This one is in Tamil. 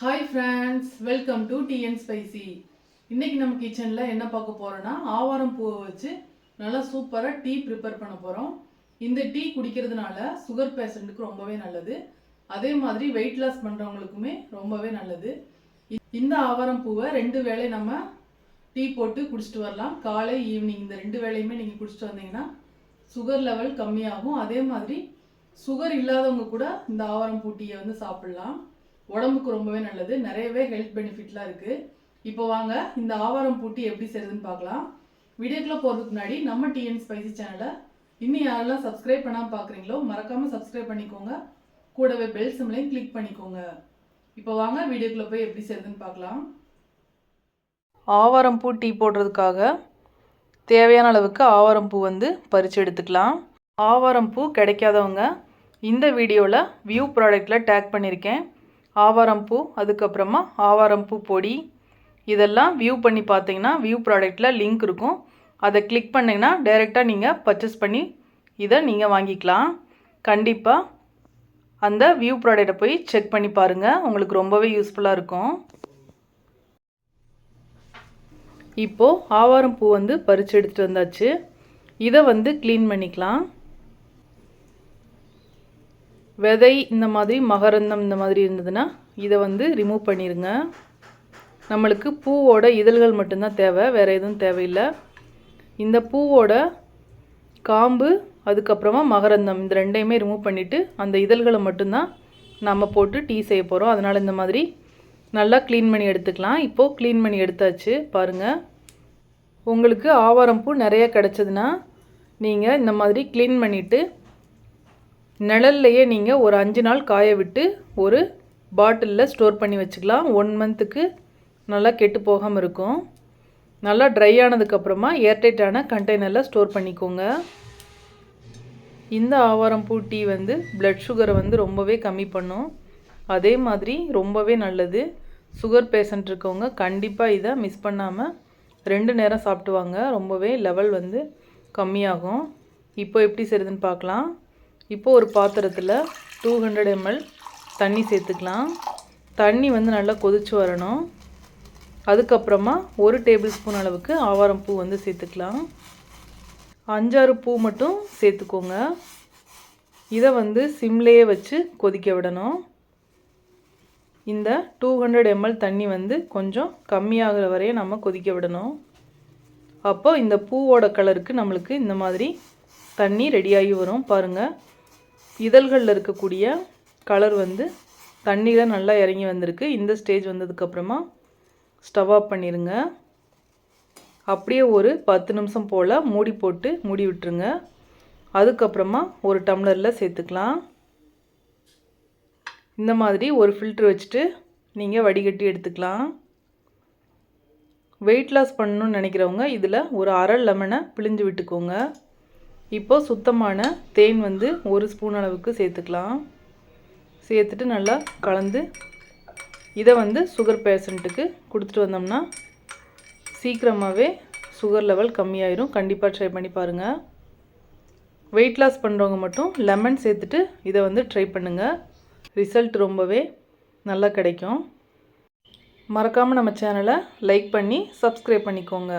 Hi friends welcome to TN spicy இன்றைக்கி நம்ம கிச்சனில் என்ன பார்க்க போகிறோன்னா ஆவாரம் பூவை வச்சு நல்லா சூப்பராக டீ ப்ரிப்பேர் பண்ண போகிறோம் இந்த டீ குடிக்கிறதுனால சுகர் பேஷண்ட்டுக்கு ரொம்பவே நல்லது. அதே மாதிரி வெயிட் லாஸ் பண்ணுறவங்களுக்குமே ரொம்பவே நல்லது. இந்த ஆவாரம் பூவை ரெண்டு வேளை நம்ம டீ போட்டு குடிச்சிட்டு வரலாம். காலை ஈவினிங் இந்த ரெண்டு வேளையுமே நீங்கள் குடிச்சிட்டு வந்தீங்கன்னா சுகர் லெவல் கம்மியாகும். அதே மாதிரி சுகர் இல்லாதவங்க கூட இந்த ஆவாரம் பூ டீயை வந்து சாப்பிட்லாம். உடம்புக்கு ரொம்பவே நல்லது. நிறையவே ஹெல்த் பெனிஃபிட்லாம் இருக்குது இப்போ வாங்க இந்த ஆவாரம் பூட்டி எப்படி செய்யுதுன்னு பார்க்கலாம். வீடியோக்குள்ளே போகிறதுக்கு முன்னாடி நம்ம டிஎன் ஸ்பைசி சேனலை இன்னும் யாரெல்லாம் சப்ஸ்கிரைப் பண்ணாமல் பார்க்குறீங்களோ மறக்காமல் சப்ஸ்கிரைப் பண்ணிக்கோங்க. கூடவே பெல் சிம்லையும் கிளிக் பண்ணிக்கோங்க. இப்போ வாங்க வீடியோக்குள்ளே போய் எப்படி செய்யுதுன்னு பார்க்கலாம். ஆவாரம் பூ டீ போடுறதுக்காக தேவையான அளவுக்கு ஆவாரம் பூ வந்து பறித்து எடுத்துக்கலாம். ஆவாரம் பூ கிடைக்காதவங்க இந்த வீடியோவில் வியூ ப்ராடக்டில் டேக் பண்ணியிருக்கேன் ஆவாரம் பூ அதுக்கப்புறமா ஆவாரம் பூ பொடி. இதெல்லாம் வியூ பண்ணி பார்த்தீங்கன்னா வியூ ப்ராடக்டில் லிங்க் இருக்கும். அதை கிளிக் பண்ணிங்கன்னா டைரெக்டாக நீங்கள் பர்ச்சேஸ் பண்ணி இதை நீங்கள் வாங்கிக்கலாம். கண்டிப்பாக அந்த வியூ ப்ராடக்டை போய் செக் பண்ணி பாருங்கள் உங்களுக்கு ரொம்பவே யூஸ்ஃபுல்லாக இருக்கும். இப்போது ஆவாரம் பூ வந்து பறித்து எடுத்துகிட்டு வந்தாச்சு. இதை வந்து க்ளீன் பண்ணிக்கலாம். விதை இந்த மாதிரி மகரந்தம் இந்த மாதிரி இருந்ததுன்னா இதை வந்து ரிமூவ் பண்ணிடுங்க நம்மளுக்கு பூவோட இதழ்கள் மட்டும்தான் தேவை வேறு எதுவும் தேவையில்லை. இந்த பூவோட காம்பு அதுக்கப்புறமா மகரந்தம் இந்த ரெண்டையுமே ரிமூவ் பண்ணிவிட்டு அந்த இதழ்களை மட்டும்தான் நம்ம போட்டு டீ செய்ய போகிறோம் அதனால் இந்த மாதிரி நல்லா க்ளீன் பண்ணி எடுத்துக்கலாம். இப்போது க்ளீன் பண்ணி எடுத்தாச்சு பாருங்கள் உங்களுக்கு ஆவாரம் பூ நிறைய கிடச்சதுன்னா நீங்கள் இந்த மாதிரி க்ளீன் பண்ணிவிட்டு நிழல்லையே நீங்கள் ஒரு அஞ்சு நாள் காய விட்டு ஒரு பாட்டிலில் ஸ்டோர் பண்ணி வச்சுக்கலாம். ஒன் மந்த்துக்கு நல்லா கெட்டு போகாமல் இருக்கும். நல்லா ட்ரை ஆனதுக்கப்புறமா ஏர்டைட்டான கண்டெய்னரில் ஸ்டோர் பண்ணிக்கோங்க. இந்த ஆவாரம் பூ டீ வந்து பிளட் சுகரை வந்து ரொம்பவே கம்மி பண்ணும். அதே மாதிரி ரொம்பவே நல்லது. சுகர் பேஷண்ட் இருக்கவங்க கண்டிப்பாக இதை மிஸ் பண்ணாமல் ரெண்டு நேரம் சாப்பிட்டுவாங்க ரொம்பவே லெவல் வந்து கம்மியாகும். இப்போ எப்படி செய்யுதுன்னு பார்க்கலாம். இப்போ ஒரு பாத்திரத்தில் டூ ஹண்ட்ரட் எம்எல் தண்ணி சேர்த்துக்கலாம். தண்ணி வந்து நல்லா கொதிச்சு வரணும். அதுக்கப்புறமா ஒரு டேபிள் ஸ்பூன் அளவுக்கு ஆவாரம் பூ வந்து சேர்த்துக்கலாம். அஞ்சாறு பூ மட்டும் சேர்த்துக்கோங்க. இதை வந்து சிம்லேயே வச்சு கொதிக்க விடணும். இந்த டூ ஹண்ட்ரட் எம்எல் தண்ணி வந்து கொஞ்சம் கம்மியாகிற வரைய நம்ம கொதிக்க விடணும். அப்போ இந்த பூவோட கலருக்கு நம்மளுக்கு இந்த மாதிரி தண்ணி ரெடியாகி வரும். பாருங்கள் இதழ்களில் இருக்கக்கூடிய கலர் வந்து தண்ணியில் நல்லா இறங்கி வந்திருக்கு. இந்த ஸ்டேஜ் வந்ததுக்கப்புறமா ஸ்டவ் ஆஃப் பண்ணிடுங்க அப்படியே ஒரு பத்து நிமிஷம் போல் மூடி போட்டு மூடி விட்டுருங்க. அதுக்கப்புறமா ஒரு டம்ளரில் சேர்த்துக்கலாம். இந்த மாதிரி ஒரு ஃபில்ட்ரு வச்சுட்டு நீங்கள் வடிகட்டி எடுத்துக்கலாம். வெயிட் லாஸ் பண்ணணும்னு நினைக்கிறவங்க இதில் ஒரு அரை லெமனை பிழிஞ்சு விட்டுக்கோங்க. இப்போ சுத்தமான தேன் வந்து ஒரு ஸ்பூன் அளவுக்கு சேர்த்துக்கலாம். சேர்த்துட்டு நல்லா கலந்து இதை வந்து சுகர் பேஷண்ட்டுக்கு கொடுத்துட்டு வந்தோம்னா சீக்கிரமாகவே சுகர் லெவல் கம்மியாயிரும். கண்டிப்பாக ட்ரை பண்ணி பாருங்கள் வெயிட் லாஸ் பண்ணுறவங்க மட்டும் லெமன் சேர்த்துட்டு இதை வந்து ட்ரை பண்ணுங்கள் ரிசல்ட் ரொம்பவே நல்லா கிடைக்கும். மறக்காமல் நம்ம சேனலை லைக் பண்ணி சப்ஸ்கிரைப் பண்ணிக்கோங்க.